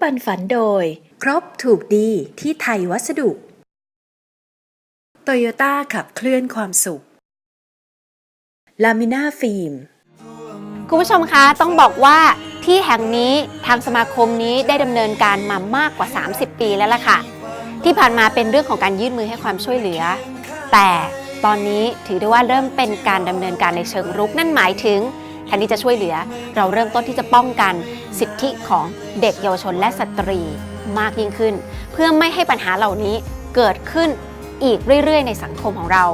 ปันฝันโดย ครบถูกดีที่ไทยวัสดุโตโยต้าขับเคลื่อนความสุขลามิน่าฟิล์มคุณผู้ชมคะต้องบอกว่าที่แห่งนี้ทางสมาคมนี้ได้ดำเนินการมามากกว่า 30 ปีแล้วล่ะค่ะ ที่ผ่านมาเป็นเรื่องของการยื่นมือให้ความช่วยเหลือ แต่ตอนนี้ถือได้ว่าเริ่มเป็นการดำเนินการในเชิงรุกนั่นหมายถึง แทนที่จะช่วยเหลือ เราเริ่มต้นที่จะป้องกันสิทธิของเด็กเยาวชนและสตรีมากยิ่งขึ้น เพื่อไม่ให้ปัญหาเหล่านี้เกิดขึ้นอีกเรื่อย ๆ ในสังคมของเรา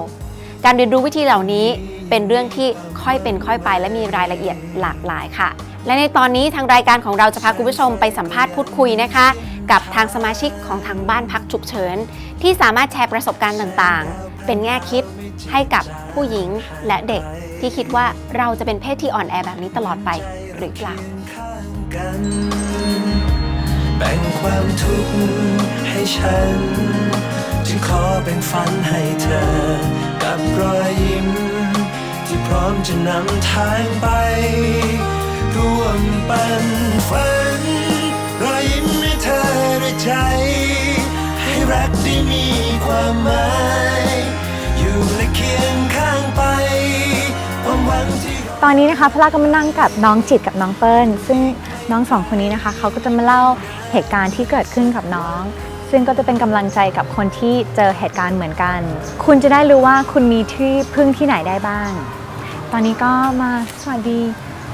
การเรียนรู้วิธีเหล่านี้เป็นเรื่องที่ค่อยเป็นค่อยไปและมีรายละเอียดหลากหลายค่ะ และในตอนนี้ทางรายการของเราจะพาคุณผู้ชมไปสัมภาษณ์พูดคุยนะคะ กับทางสมาชิกของทางบ้านพักฉุกเฉิน ที่สามารถแชร์ประสบการณ์ต่างๆ เป็นแง่คิด ให้กับผู้หญิงและเด็กที่คิดว่าเราจะเป็นเพศที่อ่อนแอแบบนี้ตลอดไปหรือเปล่าแบ่งความทุกข์ให้ฉันจึงขอเป็นฝันให้เธอ กับรอยยิ้ม ที่พร้อมจะนำทางไป ร่วมปันฝัน รอยยิ้มให้เธอด้วยใจ ให้รักได้มีความหมาย ตอนนี้นะคะพลาก็มานั่งกับน้องจิตกับน้องเปิ้ลซึ่งน้องสองคนนี้นะคะเขาก็จะมาเล่าเหตุการณ์ที่เกิดขึ้นกับน้อง ซึ่งก็จะเป็นกำลังใจกับคนที่เจอเหตุการณ์เหมือนกัน คุณจะได้รู้ว่าคุณมีที่พึ่งที่ไหนได้บ้าง ตอนนี้ก็มาสวัสดี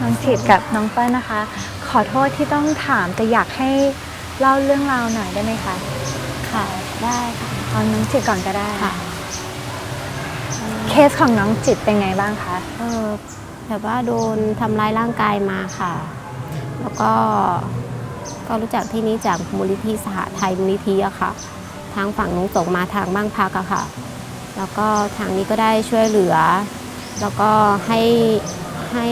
น้องจิตกับน้องเปิ้ลนะคะ ขอโทษที่ต้องถามแต่อยากให้เล่าเรื่องราวหน่อยได้ไหมคะค่ะได้ค่ะเอาน้องจิตก่อนก็ได้ค่ะ เคสของน้องจิตเป็นไงบ้างคะ เออ แบบว่าโดนทำร้ายร่างกายมาค่ะ แล้วก็ก็รู้จักที่นี้จากมูลนิธิสหไทยมูลนิธิอะค่ะ ทางฝั่งนุ้งส่งมาทางบ้างพักอะค่ะ แล้วก็ทางนี้ก็ได้ช่วยเหลือ แล้วก็ให้ให้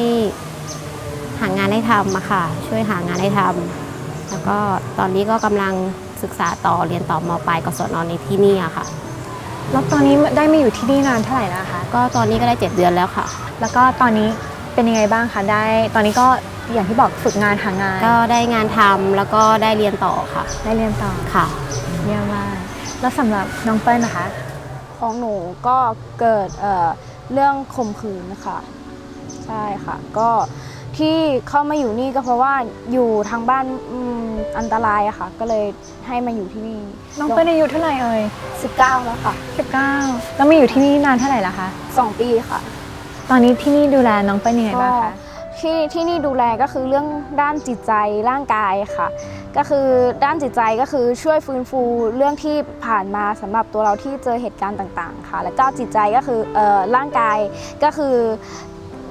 หางานให้ทำอะค่ะ ช่วยหางานให้ทำแล้วก็ตอนนี้ก็กำลังศึกษาต่อเรียนต่อมปลายกศนในที่นี่อะค่ะ แล้วตอนนี้ได้มาอยู่ที่นี่นานเท่าไหร่แล้วคะ ก็ตอนนี้ก็ได้ 7 เดือนแล้วค่ะ แล้วก็ตอนนี้เป็นยังไงบ้างคะ ได้ ตอนนี้ก็อย่างที่บอกฝึกงานหางาน ก็ได้งานทำแล้วก็ได้เรียนต่อค่ะ ได้เรียนต่อค่ะ เยี่ยมมาก แล้วสำหรับน้องเปิ้ลนะคะ ของหนูก็เกิดเอ่อเรื่องข่มขืนค่ะ ใช่ค่ะ ก็ ที่เข้ามาอยู่นี่ก็เพราะว่าอยู่ทางบ้านอืมอันตรายอะค่ะ ก็เลยให้มาอยู่ที่นี่น้องเปิ้ลอายุเท่าไหร่เอ่ย19แล้วค่ะ19แล้วมาอยู่ที่นี่นานเท่าไหร่แล้วคะ 2 ปีค่ะ ตอนนี้ที่นี่ดูแลน้องเปิ้ลยังไงบ้างคะที่ที่นี่ดูแลก็คือเรื่องด้านจิตใจร่างกายค่ะ ก็คือด้านจิตใจก็คือช่วยฟื้นฟูเรื่องที่ผ่านมาสำหรับตัวเราที่เจอเหตุการณ์ต่าง ๆ ค่ะ แล้วก็จิตใจก็คือเอ่อร่างกายก็คือ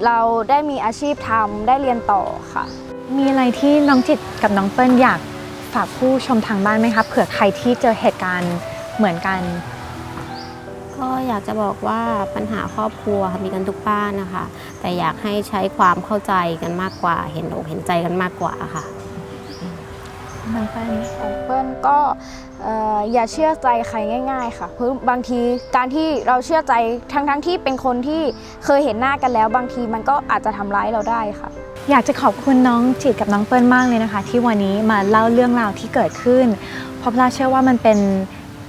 เราได้มีอาชีพทำได้เรียนต่อค่ะ มีอะไรที่น้องจิตกับน้องเปิ้ลอยากฝากผู้ชมทางบ้านไหมคะเผื่อใครที่เจอเหตุการณ์เหมือนกัน ก็อยากจะบอกว่าปัญหาครอบครัวค่ะมีกันทุกบ้านนะคะ แต่อยากให้ใช้ความเข้าใจกันมากกว่า เห็นอกเห็นใจกันมากกว่าค่ะ น้องเปิ้ลของเปิ้ลก็อย่าเชื่อใจใครง่าย ๆ ค่ะเพราะบางทีการที่เราเชื่อใจทั้งๆที่เป็นคนที่เคยเห็นหน้ากันแล้ว บางทีมันก็อาจจะทำร้ายเราได้ค่ะ อยากจะขอบคุณน้องจิตกับน้องเปิ้ลมากเลยนะคะ ที่วันนี้มาเล่าเรื่องราวที่เกิดขึ้น เพราะพลาเชื่อว่ามันเป็น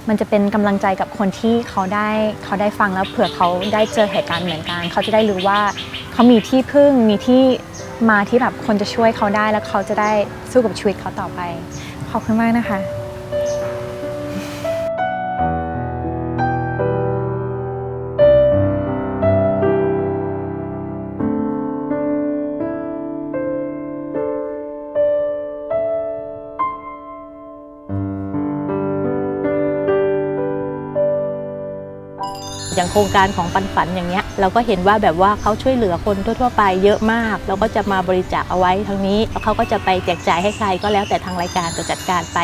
มันจะเป็นกำลังใจกับคนที่เขาได้เขาได้ฟังแล้วเผื่อเขาได้เจอเหตุการณ์เหมือนกัน เขาจะได้รู้ว่าเขามีที่พึ่งมีที่ มาที่แบบคนจะช่วยเขาได้แล้วเขาจะได้สู้กับชีวิตเขาต่อไป ขอบคุณมากนะคะ อย่างโครงการของปันฝันอย่างเงี้ยเราก็เห็นว่าแบบว่าเขาช่วยเหลือคนทั่ว ๆ ไปเยอะมาก เราก็จะมาบริจาคเอาไว้ทางนี้แล้วเขาก็จะไปแจกจ่ายให้ใครก็แล้วแต่ทางรายการจะจัดการไป